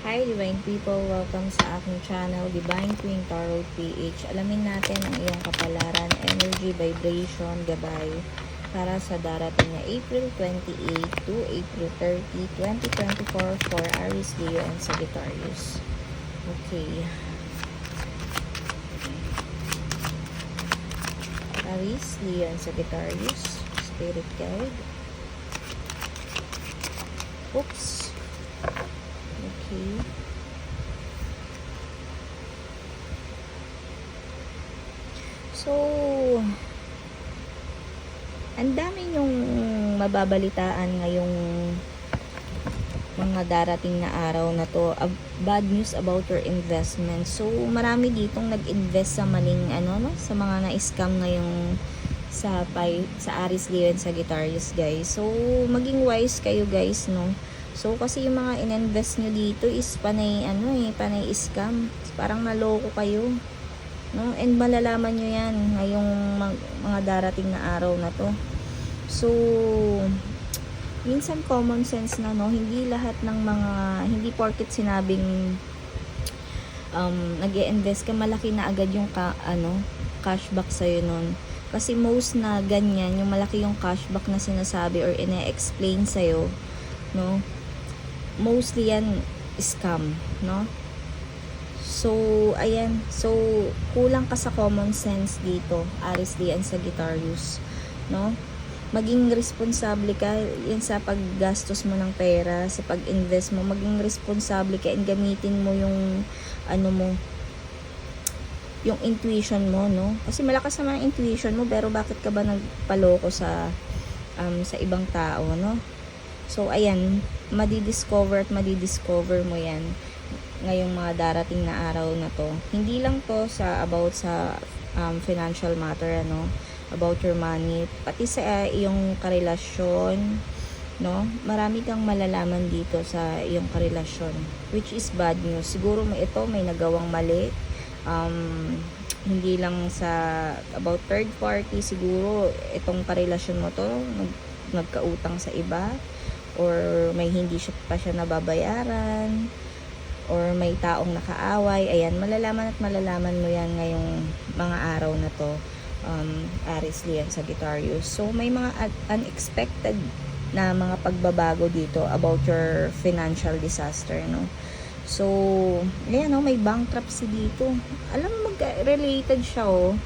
Hi Divine People! Welcome sa aking channel, Divine Queen Tarot PH. Alamin natin ang iyong kapalaran, energy, vibration, gabay para sa darating na April 28 to April 30, 2024 for Aries, Leo, and Sagittarius. Okay. Aries, Leo, and Sagittarius. Spirit guide. Oops. Okay. So, ang dami yung mababalitaan ngayong mga darating na araw na to. Ab- Bad news about your investment. So, marami ditong nag-invest sa maling ano, no? Sa mga na-scam ngayong sa pay, sa Aries Leo and Sagittarius guys. So, maging wise kayo guys, no? So, kasi yung mga ininvest nyo dito is panay, ano eh, panay scam. Parang naloko kayo. No? And malalaman nyo yan ngayong mga darating na araw na to. So, minsan common sense na, no? Hindi lahat ng mga, hindi porket sinabing um, nag invest ka, malaki na agad yung ka, ano, cashback sa'yo nun. Kasi most na ganyan, yung malaki yung cashback na sinasabi or ine-explain sa'yo, no? Mostly yan scam, no? So, ayan. So, kulang ka sa common sense dito, Aris Lee and Sagittarius, no? Maging responsable ka yan sa paggastos mo ng pera, sa pag-invest mo, maging responsable ka and gamitin mo yung ano mo, yung intuition mo, no? Kasi malakas naman ang intuition mo, pero bakit ka ba nagpaloko sa um, sa ibang tao, no? So, ayan, madidiscover at madidiscover mo yan ngayong mga darating na araw na to. Hindi lang to sa about sa um, financial matter, ano, about your money, pati sa uh, karelasyon, no? Marami kang malalaman dito sa iyong karelasyon, which is bad news. Siguro may ito, may nagawang mali. Um, hindi lang sa about third party, siguro itong karelasyon mo to, nag, nagkautang sa iba, or may hindi siya pa siya nababayaran or may taong nakaaway ayan malalaman at malalaman mo yan ngayong mga araw na to um, Aries Leo and Sagittarius. So may mga unexpected na mga pagbabago dito about your financial disaster no? So ayan no, may bankruptcy dito. Alam mo mag-related siya oh.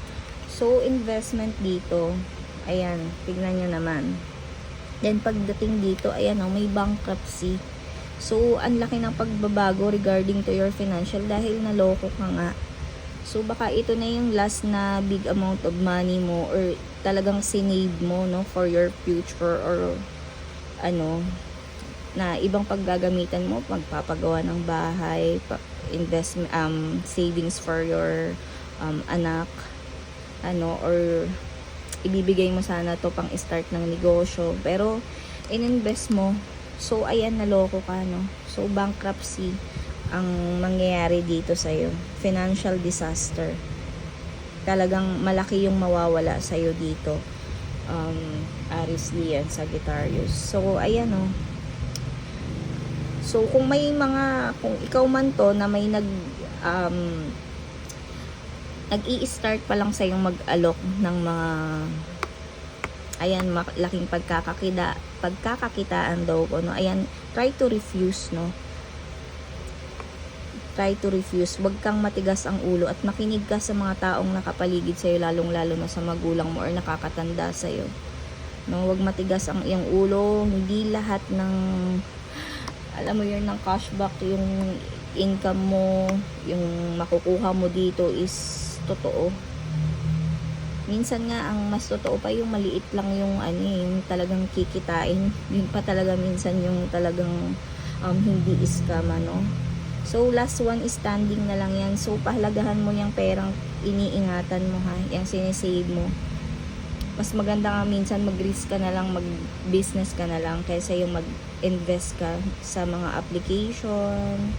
So investment dito ayan tignan nyo naman Then pagdating dito, ayan oh, may bankruptcy. So, ang laki ng pagbabago regarding to your financial dahil naloko ka nga. So, baka ito na yung last na big amount of money mo or talagang sinave mo, no, for your future or ano, na ibang paggagamitan mo, magpapagawa ng bahay, investment, um, savings for your um, anak, ano, or ibibigay mo sana to pang start ng negosyo. Pero, ininvest mo. So, ayan, naloko ka, no? So, bankruptcy ang mangyayari dito sa'yo. Financial disaster. Talagang malaki yung mawawala sa'yo dito. Um, Aris Lian, Sagittarius. So, ayan, no? So, kung may mga, kung ikaw man to na may nag, um, nag-i-start pa lang sa yung mag-alok ng mga ayan laking pagkakakita pagkakakitaan daw ko no? Ayan try to refuse no? Try to refuse. Wag kang matigas ang ulo at makinig ka sa mga taong nakapaligid sa iyo lalong lalo na sa magulang mo or nakakatanda sa iyo no wag matigas ang iyong ulo. Hindi lahat ng alam mo yun ng cashback yung income mo yung makukuha mo dito is totoo. Minsan nga ang mas totoo pa yung maliit lang yung ano eh, yung talagang kikitain. Yun pa talaga minsan yung talagang um, hindi scam ano. So last one is standing na lang yan. So pahalagahan mo yung perang iniingatan mo ha, yung sinisave mo. Mas maganda nga minsan mag-risk ka na lang, mag-business ka na lang kaysa yung mag-invest ka sa mga application,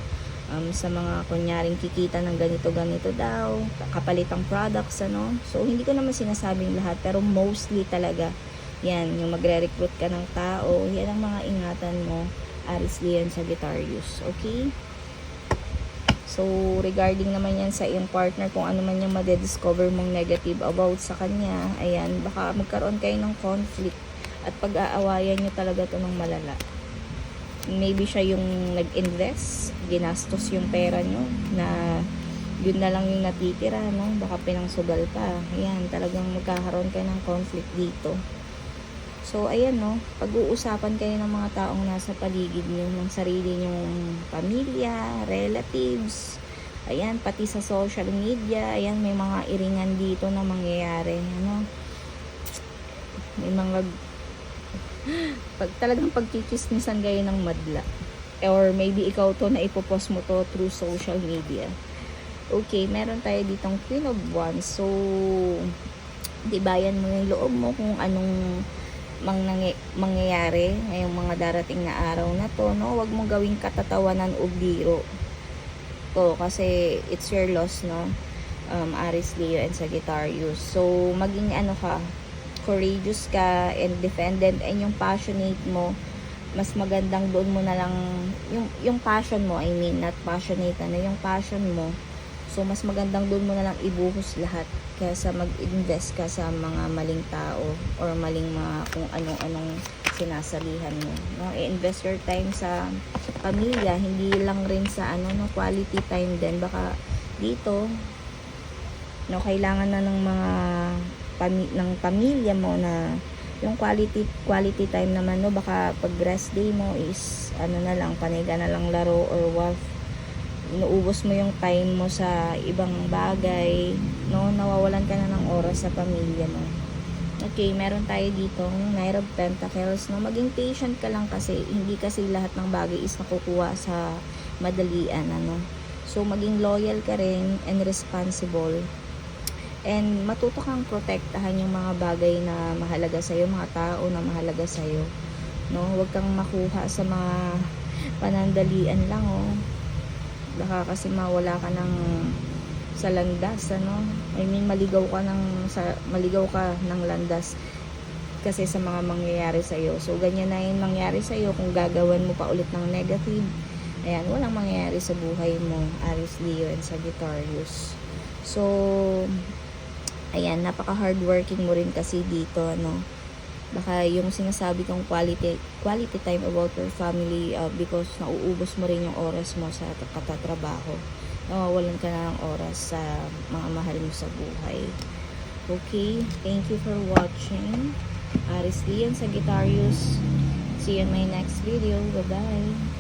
um, sa mga kunyaring kikita ng ganito ganito daw kapalitang products ano so hindi ko naman sinasabing lahat pero mostly talaga yan yung magre-recruit ka ng tao yan ang mga ingatan mo Aris Leon Sagittarius okay So, regarding naman yan sa iyong partner, kung ano man yung madediscover mong negative about sa kanya, ayan, baka magkaroon kayo ng conflict at pag-aawayan nyo talaga to ng malala. Maybe siya yung nag-invest, ginastos yung pera nyo, na yun na lang yung natitira, no? Baka pinangsugal pa. Ayan, talagang magkakaroon kayo ng conflict dito. So, ayan no, pag-uusapan kayo ng mga taong nasa paligid nyo, ng sarili nyong pamilya, relatives, ayan, pati sa social media, ayan, may mga iringan dito na mangyayari, ano, may mga, pag talagang pagkikismisan kayo ng madla, or maybe ikaw to na ipopost mo to through social media. Okay, meron tayo ditong Queen of Wands, so, dibayan mo yung loob mo kung anong mang mangyayari ngayong mga darating na araw na to, no? Huwag mong gawing katatawanan o biro. To, kasi it's your loss, no? Um, Aries, Leo, and Sagittarius. So, maging ano ka, courageous ka, independent, and yung passionate mo, mas magandang doon mo na lang, yung, yung passion mo, I mean, not passionate, ano, yung passion mo, So, mas magandang doon mo na lang ibuhos lahat kaysa mag-invest ka sa mga maling tao or maling mga kung anong-anong sinasalihan mo. No? I-invest your time sa pamilya, hindi lang rin sa ano, no, quality time din. Baka dito, no, kailangan na ng mga pami- ng pamilya mo na yung quality quality time naman no baka pag rest day mo is ano na lang paniga na lang laro or what inuubos mo yung time mo sa ibang bagay, no? Nawawalan ka na ng oras sa pamilya mo. Okay, meron tayo dito Knight of Pentacles, no? Maging patient ka lang kasi hindi kasi lahat ng bagay is nakukuha sa madalian, ano? So, maging loyal ka rin and responsible. And matuto kang protektahan yung mga bagay na mahalaga sa'yo, mga tao na mahalaga sa'yo. No? Huwag kang makuha sa mga panandalian lang, oh baka kasi mawala ka ng sa landas ano I mean maligaw ka ng sa maligaw ka ng landas kasi sa mga mangyayari sa iyo so ganyan na yung mangyari sa iyo kung gagawan mo pa ulit ng negative ayan walang mangyayari sa buhay mo Aries Leo and Sagittarius so ayan napaka hardworking mo rin kasi dito ano. Baka yung sinasabi kong quality quality time about your family uh, because nauubos mo rin yung oras mo sa katatrabaho. Nawawalan ka na ng oras sa mga mahal mo sa buhay. Okay thank you for watching. Aris Lian Sagittarius see you in my next video. Bye bye